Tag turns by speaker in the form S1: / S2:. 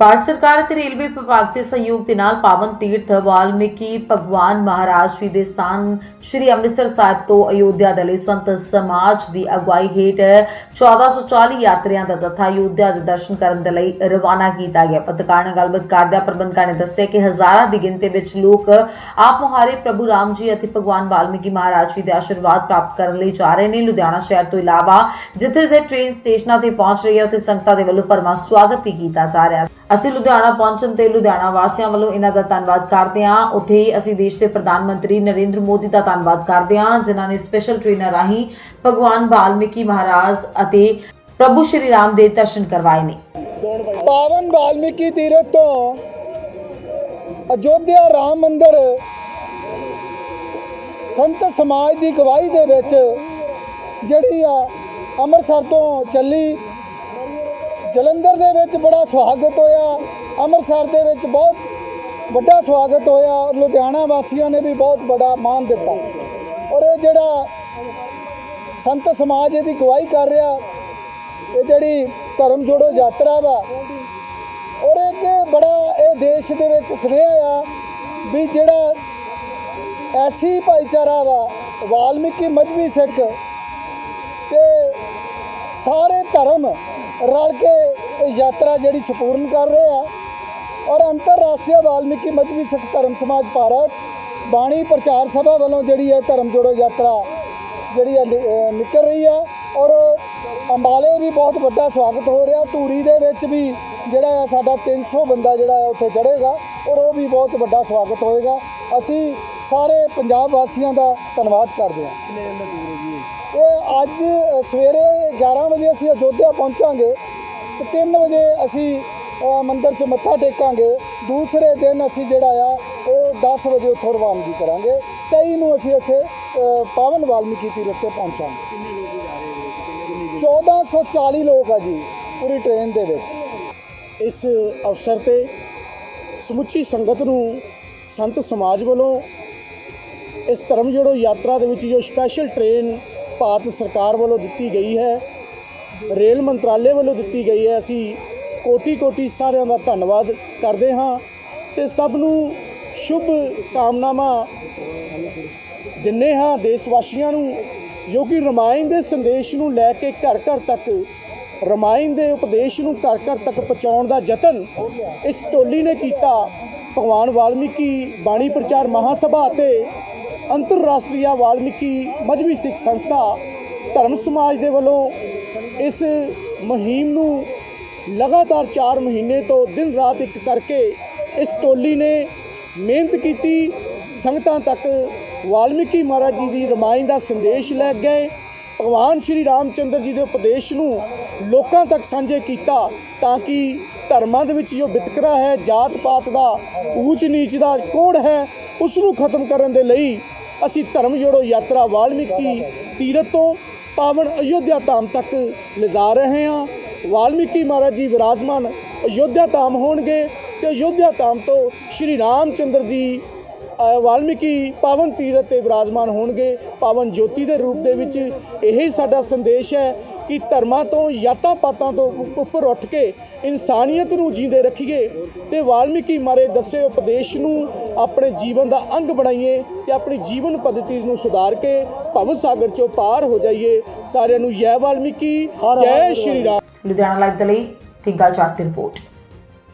S1: ਭਾਰਤ ਸਰਕਾਰ ਅਤੇ ਰੇਲਵੇ ਵਿਭਾਗ ਦੇ ਸਹਿਯੋਗ ਦੇ ਨਾਲ ਪਾਵਨ ਤੀਰਥ, ਵਾਲਮੀਕੀ, ਭਗਵਾਨ ਮਹਾਰਾਜ ਜੀ ਦੇ ਸਥਾਨ ਸ੍ਰੀ ਅੰਮ੍ਰਿਤਸਰ ਸਾਹਿਬ ਤੋਂ ਅਯੋਧਿਆ ਦੇ ਲਈ ਸੰਤ ਸਮਾਜ ਦੀ ਅਗਵਾਈ ਹੇਠ 1440 ਯਾਤਰੀਆਂ ਦਾ ਜਥਾ ਅਯੋਧਿਆ ਦੇ ਦਰਸ਼ਨ ਕਰਨ ਦੇ ਲਈ ਰਵਾਨਾ ਕੀਤਾ ਗਿਆ। ਪੱਤਰਕਾਰ ਨਾਲ ਗੱਲਬਾਤ ਕਰਦਿਆਂ ਪ੍ਰਬੰਧਕਾਂ ਨੇ ਦੱਸਿਆ ਕਿ ਹਜ਼ਾਰਾਂ ਦੀ ਗਿਣਤੀ ਵਿੱਚ ਲੋਕ ਆਪ ਮੁਹਾਰੇ ਪ੍ਰਭੂ ਰਾਮ ਜੀ ਅਤੇ ਭਗਵਾਨ ਵਾਲਮੀਕੀ ਮਹਾਰਾਜ ਜੀ ਦੇ ਆਸ਼ੀਰਵਾਦ ਪ੍ਰਾਪਤ ਕਰਨ ਲਈ ਜਾ ਰਹੇ ਨੇ। ਲੁਧਿਆਣਾ ਸ਼ਹਿਰ ਤੋਂ ਇਲਾਵਾ ਜਿੱਥੇ ਦੇ ਟ੍ਰੇਨ ਸਟੇਸ਼ਨਾਂ ਤੇ ਪਹੁੰਚ ਰਹੀ ਹੈ ਉੱਥੇ ਸੰਗਤਾਂ ਦੇ ਵੱਲੋਂ ਪਰਮਾ ਸਵਾਗਤ ਵੀ ਕੀਤਾ ਜਾ ਰਿਹਾ। ਹੈ ਅਸੀਂ ਲੁਧਿਆਣਾ ਪਹੁੰਚਣ ਤੇ ਲੁਧਿਆਣਾ ਵਾਸੀਆਂ ਵੱਲੋਂ ਇਹਨਾਂ ਦਾ ਧੰਨਵਾਦ ਕਰਦੇ ਹਾਂ। ਉੱਥੇ ਹੀ ਅਸੀਂ ਦੇਸ਼ ਦੇ ਪ੍ਰਧਾਨ ਮੰਤਰੀ ਨਰਿੰਦਰ ਮੋਦੀ ਦਾ ਧੰਨਵਾਦ ਕਰਦੇ ਹਾਂ, ਜਿਨ੍ਹਾਂ ਨੇ ਸਪੈਸ਼ਲ ਟ੍ਰੇਨਾਂ ਰਾਹੀਂ ਭਗਵਾਨ ਵਾਲਮੀਕੀ ਮਹਾਰਾਜ ਅਤੇ ਪ੍ਰਭੂ ਸ਼੍ਰੀ ਰਾਮ ਦੇ ਦਰਸ਼ਨ ਕਰਵਾਏ ਨੇ।
S2: ਪਾਵਨ ਵਾਲਮੀਕੀ ਤੀਰਥ ਤੋਂ ਅਯੋਧਿਆ ਰਾਮ ਮੰਦਿਰ ਸੰਤ ਸਮਾਜ ਦੀ ਗਵਾਹੀ ਦੇ ਵਿੱਚ ਜਿਹੜੀ ਆ ਅੰਮ੍ਰਿਤਸਰ ਤੋਂ ਚੱਲੀ ਜਲੰਧਰ ਦੇ ਵਿੱਚ ਬੜਾ ਸਵਾਗਤ ਹੋਇਆ, ਅੰਮ੍ਰਿਤਸਰ ਦੇ ਵਿੱਚ ਬਹੁਤ ਵੱਡਾ ਸਵਾਗਤ ਹੋਇਆ ਔਰ ਲੁਧਿਆਣਾ ਵਾਸੀਆਂ ਨੇ ਵੀ ਬਹੁਤ ਬੜਾ ਮਾਣ ਦਿੱਤਾ। ਔਰ ਇਹ ਜਿਹੜਾ ਸੰਤ ਸਮਾਜ ਇਹਦੀ ਗਵਾਹੀ ਕਰ ਰਿਹਾ, ਇਹ ਜਿਹੜੀ ਧਰਮ ਜੋੜੋ ਯਾਤਰਾ ਵਾ, ਔਰ ਇੱਕ ਬੜਾ ਇਹ ਦੇਸ਼ ਦੇ ਵਿੱਚ ਸੁਨੇਹਾ ਆ ਵੀ ਜਿਹੜਾ ਐਸੀ ਭਾਈਚਾਰਾ ਵਾ, ਵਾਲਮੀਕੀ ਮਜਬੀ ਸਿੱਖ ਤੇ ਸਾਰੇ ਧਰਮ ਰਲ ਕੇ ਇਹ ਯਾਤਰਾ ਜਿਹੜੀ ਸੰਪੂਰਨ ਕਰ ਰਹੇ ਆ ਔਰ ਅੰਤਰਰਾਸ਼ਟਰੀ ਵਾਲਮੀਕੀ ਮਜਬੀ ਸਿੱਖ ਧਰਮ ਸਮਾਜ ਭਾਰਤ ਬਾਣੀ ਪ੍ਰਚਾਰ ਸਭਾ ਵੱਲੋਂ ਜਿਹੜੀ ਹੈ ਧਰਮ ਜੋੜੋ ਯਾਤਰਾ ਜਿਹੜੀ ਹੈ ਨਿਕਲ ਰਹੀ ਹੈ ਔਰ ਅੰਬਾਲੇ ਵੀ ਬਹੁਤ ਵੱਡਾ ਸਵਾਗਤ ਹੋ ਰਿਹਾ, ਧੂਰੀ ਦੇ ਵਿੱਚ ਵੀ ਜਿਹੜਾ ਆ ਸਾਡਾ 300 ਬੰਦਾ ਜਿਹੜਾ ਉੱਥੇ ਚੜ੍ਹੇਗਾ ਔਰ ਉਹ ਵੀ ਬਹੁਤ ਵੱਡਾ ਸਵਾਗਤ ਹੋਏਗਾ। ਅਸੀਂ ਸਾਰੇ ਪੰਜਾਬ ਵਾਸੀਆਂ ਦਾ ਧੰਨਵਾਦ ਕਰਦੇ ਹਾਂ। ਇਹ? ਅੱਜ ਸਵੇਰੇ 11 ਵਜੇ ਅਸੀਂ ਅਯੋਧਿਆ ਪਹੁੰਚਾਂਗੇ ਤੇ 3 ਵਜੇ ਅਸੀਂ ਮੰਦਿਰ 'ਚ ਮੱਥਾ ਟੇਕਾਂਗੇ। ਦੂਸਰੇ ਦਿਨ ਅਸੀਂ ਜਿਹੜਾ ਆ ਉਹ 10 ਵਜੇ ਉੱਥੋਂ ਰਵਾਨਗੀ ਕਰਾਂਗੇ। 23 ਨੂੰ ਅਸੀਂ ਇੱਥੇ ਅ, ਪਾਵਨ ਵਾਲਮੀਕੀ ਤੀਰਥ ਤੇ ਪਹੁੰਚਾਂਗੇ। 1440 ਲੋਕ ਆ ਜੀ ਪੂਰੀ ਟ੍ਰੇਨ ਦੇ ਵਿੱਚ। ਇਸ ਅਵਸਰ ਤੇ ਸਮੁੱਚੀ ਸੰਗਤ ਨੂੰ ਸੰਤ ਸਮਾਜ ਵੱਲੋਂ ਇਸ ਧਰਮ ਜੋੜੋ ਯਾਤਰਾ ਦੇ ਵਿੱਚ ਜੋ ਸਪੈਸ਼ਲ ਟ੍ਰੇਨ ਭਾਰਤ ਸਰਕਾਰ ਵੱਲੋਂ ਦਿੱਤੀ ਗਈ ਹੈ, ਰੇਲ ਮੰਤਰਾਲੇ ਵੱਲੋਂ ਦਿੱਤੀ ਗਈ ਹੈ, ਅਸੀਂ ਕੋਟੀ ਕੋਟੀ ਸਾਰਿਆਂ ਦਾ ਧੰਨਵਾਦ ਕਰਦੇ ਹਾਂ ਤੇ ਸਭ ਨੂੰ ਸ਼ੁਭ ਕਾਮਨਾਵਾਂ ਦਿੰਨੇ ਹਾਂ ਦੇਸ਼ ਵਾਸੀਆਂ ਨੂੰ, ਜੋ ਕਿ ਰਮਾਇਣ ਦੇ ਸੰਦੇਸ਼ ਨੂੰ ਲੈ ਕੇ ਘਰ ਘਰ ਤੱਕ ਰਮਾਇਣ ਦੇ ਉਪਦੇਸ਼ ਨੂੰ ਘਰ ਘਰ ਤੱਕ ਪਹੁੰਚਾਉਣ ਦਾ ਯਤਨ ਇਸ ਟੋਲੀ ਨੇ ਕੀਤਾ। ਭਗਵਾਨ ਵਾਲਮੀਕੀ ਬਾਣੀ ਪ੍ਰਚਾਰ ਮਹਾਸਭਾ ਅਤੇ ਅੰਤਰਰਾਸ਼ਟਰੀ ਵਾਲਮੀਕੀ ਮਜਬੀ ਸਿੱਖ ਸੰਸਥਾ ਧਰਮ ਸਮਾਜ ਦੇ ਵੱਲੋਂ ਇਸ ਮੁਹਿੰਮ ਨੂੰ ਲਗਾਤਾਰ 4 ਮਹੀਨੇ ਤੋਂ ਦਿਨ ਰਾਤ ਇੱਕ ਕਰਕੇ ਇਸ ਟੋਲੀ ਨੇ ਮਿਹਨਤ ਕੀਤੀ। ਸੰਗਤਾਂ ਤੱਕ ਵਾਲਮੀਕੀ ਮਹਾਰਾਜ ਜੀ ਦੀ ਰਮਾਇਣ ਦਾ ਸੰਦੇਸ਼ ਲੈ ਗਏ। ਭਗਵਾਨ ਸ਼੍ਰੀ ਰਾਮਚੰਦਰ ਜੀ ਦੇ ਉਪਦੇਸ਼ ਨੂੰ ਲੋਕਾਂ ਤੱਕ ਸਾਂਝੇ ਕੀਤਾ ਤਾਂ ਕਿ ਧਰਮਾਂ ਦੇ ਵਿੱਚ ਜੋ ਵਿਤਕਰਾ ਹੈ ਜਾਤ ਪਾਤ ਦਾ ਊਚ ਨੀਚ ਦਾ ਕੋੜ ਹੈ, ਉਸ ਨੂੰ ਖਤਮ ਕਰਨ ਦੇ ਲਈ ਅਸੀਂ ਧਰਮ ਜੋੜੋ ਯਾਤਰਾ ਵਾਲਮੀਕੀ ਤੀਰਥ ਤੋਂ ਪਾਵਨ ਅਯੋਧਿਆ ਧਾਮ ਤੱਕ ਲਿਜਾ ਰਹੇ ਹਾਂ। ਵਾਲਮੀਕੀ ਮਹਾਰਾਜ ਜੀ ਵਿਰਾਜਮਾਨ ਅਯੋਧਿਆ ਧਾਮ ਹੋਣਗੇ ਤੇ ਅਯੋਧਿਆ ਧਾਮ ਤੋਂ ਸ਼੍ਰੀ ਰਾਮਚੰਦਰ ਜੀ ਵਾਲਮੀਕੀ ਪਾਵਨ ਤੀਰਥ ਤੇ ਵਿਰਾਜਮਾਨ ਹੋਣਗੇ। ਪਾਵਨ ਜੋਤੀ ਦੇ ਰੂਪ ਦੇ ਵਿੱਚ ਇਹੀ ਸਾਡਾ ਸੰਦੇਸ਼ ਹੈ ਕਿ ਧਰਮਾਂ ਤੋਂ ਯਾਤਾਂ ਪਾਤਾਂ ਤੋਂ ਉੱਪਰ ਉੱਠ ਕੇ ਇਨਸਾਨੀਅਤ ਨੂੰ ਜੀਂਦੇ ਰੱਖੀਏ ਤੇ ਵਾਲਮੀਕੀ ਮਾਰੇ ਦੱਸੇ ਉਪਦੇਸ਼ ਨੂੰ ਆਪਣੇ ਜੀਵਨ ਦਾ ਅੰਗ ਬਣਾਈਏ ਤੇ ਆਪਣੀ ਜੀਵਨ ਪੱਧਤੀ ਨੂੰ ਸੁਧਾਰ ਕੇ ਭਵ ਸਾਗਰ ਚੋਂ ਪਾਰ ਹੋ ਜਾਈਏ। ਸਾਰਿਆਂ ਨੂੰ ਜੈ ਵਾਲਮੀਕੀ ਜੈ ਸ਼੍ਰੀ ਰਾਮ।
S1: ਲੁਧਿਆਣਾ ਲਾਈਵ ਦੇ ਲਈ ਫਿੰਗਾ ਚਾਰ ਦੀ ਰਿਪੋਰਟ।